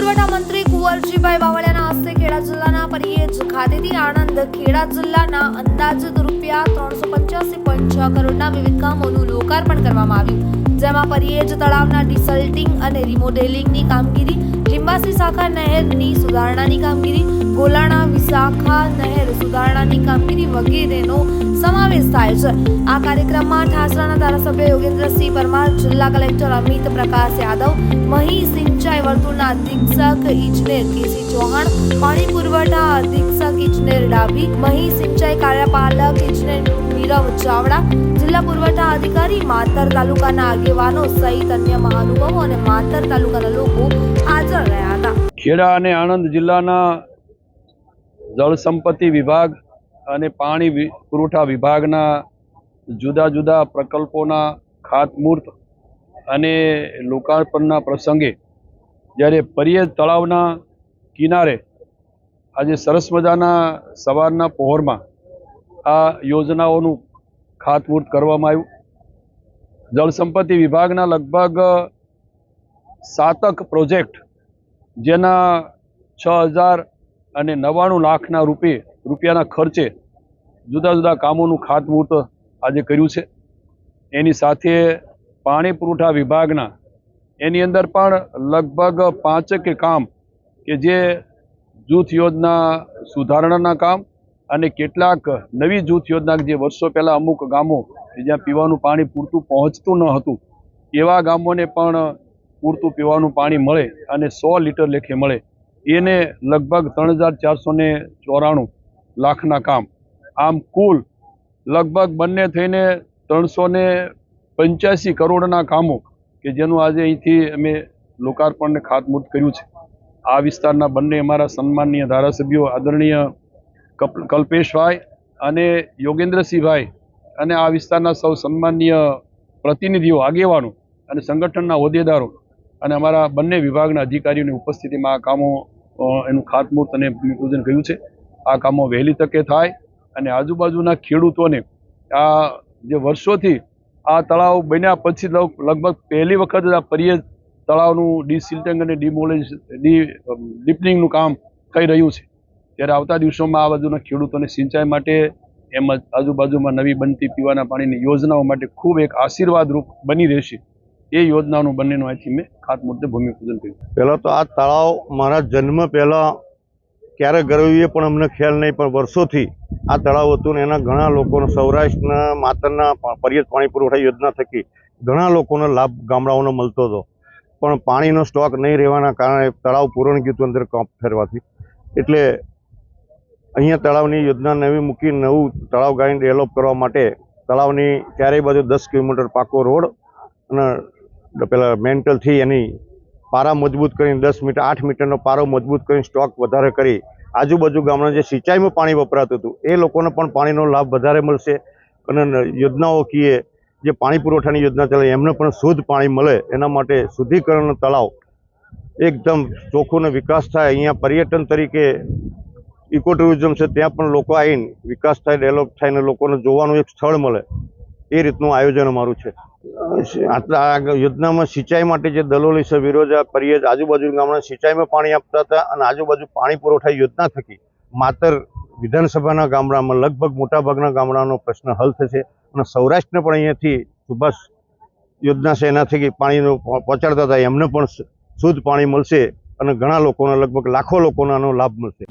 પુરવઠા મંત્રી કુંવરજીભાઈ બાવળિયાના હસ્તે ખેડા જિલ્લાના પરિયેજ ખાતેથી આણંદ ખેડા જિલ્લાના અંદાજિત રૂપિયા ત્રણસો પંચ્યાસી પોઈન્ટ છ કરોડના વિવિધ કામોનું લોકાર્પણ કરવામાં આવ્યું, જેમાં પરિયેજ તળાવના ડિસલ્ટિંગ અને રિમોડેલિંગની કામગીરી, લીંબાસી શાખા નહેરની સુધારણાની કામગીરી, ગોલાણા વિશાખા નહેર સુધારણાની કામગીરી વગેરેનો સમાવેશ થાય છે. આ કાર્યક્રમમાં ઠાસરાના ધારાસભ્ય યોગેન્દ્રસિંહ પરમાર, જિલ્લા કલેક્ટર અમિત પ્રકાશ યાદવ, મહી સિંચાઈ વર્તુળના અધિક્ષક ઇજનેર કેસી ચૌહાણ, પાણી પુરવઠા અધિક્ષક ઇજનેર ડાભી, મહી સિંચાઈ કાર્યપાલક ઇજનેર નીરવ ચાવડા, જિલ્લા પુરવઠા અધિકારી માતર તાલુકાના આગેવાનો સહિત અન્ય મહાનુભાવો અને માતર તાલુકાના લોકો હાજર રહ્યા હતા. ખેડા અને આણંદ જિલ્લાના જળ સંપત્તિ વિભાગ અને પાણી પુરવઠા વિભાગના જુદા જુદા પ્રકલ્પોના ખાતમુહૂર્ત અને લોકાર્પણના પ્રસંગે જ્યારે પરિયજ તળાવના કિનારે આજે સરસ મજાના સવારના પહોરમાં આ યોજનાઓનું ખાતમુહૂર્ત કરવામાં આવ્યું. જળ સંપત્તિ વિભાગના લગભગ સાતક પ્રોજેક્ટ જેના છ હજાર અને નવ્વાણું લાખના રૂપે રૂપિયાના ખર્ચે જુદા જુદા કામોનું ખાતમુહૂર્ત આજે કર્યું છે. એની સાથે પાણી પુરવઠા વિભાગના એની અંદર પણ લગભગ પાંચેક કામ કે જે જૂથ યોજના સુધારણાના કામ અને કેટલાક નવી જૂથ યોજના જે વર્ષો પહેલાં અમુક ગામો જ્યાં પીવાનું પાણી પૂરતું પહોંચતું ન હતું, એવા ગામોને પણ પૂરતું પીવાનું પાણી મળે અને સો લીટર લેખે મળે. એને લગભગ ત્રણ હજાર ચારસો ને ચોરાણું લાખના કામ. આમ કુલ લગભગ બંને થઈને ત્રણસો ને પંચ્યાસી કરોડના કામો કે જેનું આજે અહીંથી અમે લોકાર્પણને ખાતમુહૂર્ત કર્યું છે. આ વિસ્તારના બંને અમારા સન્માનીય ધારાસભ્યો આદરણીય કલ્પેશભાઈ અને યોગેન્દ્રસિંહભાઈ અને આ વિસ્તારના સૌ સન્માનીય પ્રતિનિધિઓ, આગેવાનો અને સંગઠનના હોદ્દેદારો અને અમારા બંને વિભાગના અધિકારીઓની ઉપસ્થિતિમાં આ કામો એનું ખાતમુહૂર્ત અને ભૂમિપૂજન કર્યું છે. આ કામો વહેલી તકે થાય અને આજુબાજુના ખેડૂતોને આ જે વર્ષોથી આ તળાવ બન્યા પછી લગભગ પહેલી વખત આ પરિયેજ તળાવનું ડિસિલ્ટિંગ અને ડિમોલેજ ડી ડીપનિંગનું કામ થઈ રહ્યું છે. ત્યારે આવતા દિવસોમાં આ બાજુના ખેડૂતોને સિંચાઈ માટે એમ જ આજુબાજુમાં નવી બનતી પીવાના પાણીની યોજનાઓ માટે ખૂબ એક આશીર્વાદરૂપ બની રહેશે. એ યોજનાનું બંનેનું અહીંથી મેં ખાતમુહૂર્તે ભૂમિપૂજન કર્યું. પહેલાં તો આ તળાવ મારા જન્મ પહેલાં ક્યારે ગરવીએ પણ અમને ખ્યાલ નહીં, પણ વર્ષોથી આ તળાવ હતું ને એના ઘણા લોકોને સૌરાષ્ટ્રના, માતરના પર્યત પાણી પુરવઠા યોજના થકી ઘણા લોકોનો લાભ ગામડાઓને મળતો હતો. પણ પાણીનો સ્ટોક નહીં રહેવાના કારણે તળાવ પૂરણ ગયું અંદર કાંપ ફેરવાથી. એટલે અહીંયા તળાવની યોજના નવી મૂકી, નવું તળાવ ગાઈને ડેવલપ કરવા માટે તળાવની ચારેય બાજુ દસ કિલોમીટર પાકો રોડ અને પેલા મેન્ટલથી એની પારા મજબૂત કરીને દસ મીટર, આઠ મીટરનો પારો મજબૂત કરીને સ્ટોક વધારે કરી. આજુબાજુ ગામના જે સિંચાઈમાં પાણી વપરાતું હતું, એ લોકોને પણ પાણીનો લાભ વધારે મળશે. અને યોજનાઓ કીએ, જે પાણી પુરવઠાની યોજના ચાલે, એમને પણ શુદ્ધ પાણી મળે. એના માટે શુદ્ધિકરણનો તળાવ એકદમ ચોખ્ખું વિકાસ થાય. અહીંયા પર્યટન તરીકે ઇકો ટુરિઝમ છે, ત્યાં પણ લોકો આવીને વિકાસ થાય, ડેવલપ થાય ને લોકોને જોવાનું એક સ્થળ મળે. એ રીતનું આયોજન અમારું છે. આટલા યોજનામાં સિંચાઈ માટે જે દલોલી છે વિરોજા પરિયજ આજુબાજુ ગામના સિંચાઈમાં પાણી આપતા હતા અને આજુબાજુ પાણી પુરવઠા યોજના થકી માતર વિધાનસભાના ગામડામાં લગભગ મોટાભાગના ગામડાનો પ્રશ્ન હલ થશે અને સૌરાષ્ટ્રને પણ અહીંયાથી સુભાષ યોજના છે એના થકી પાણીનો પહોંચાડતા હતા, એમને પણ શુદ્ધ પાણી મળશે અને ઘણા લોકોને લગભગ લાખો લોકોને આનો લાભ મળશે.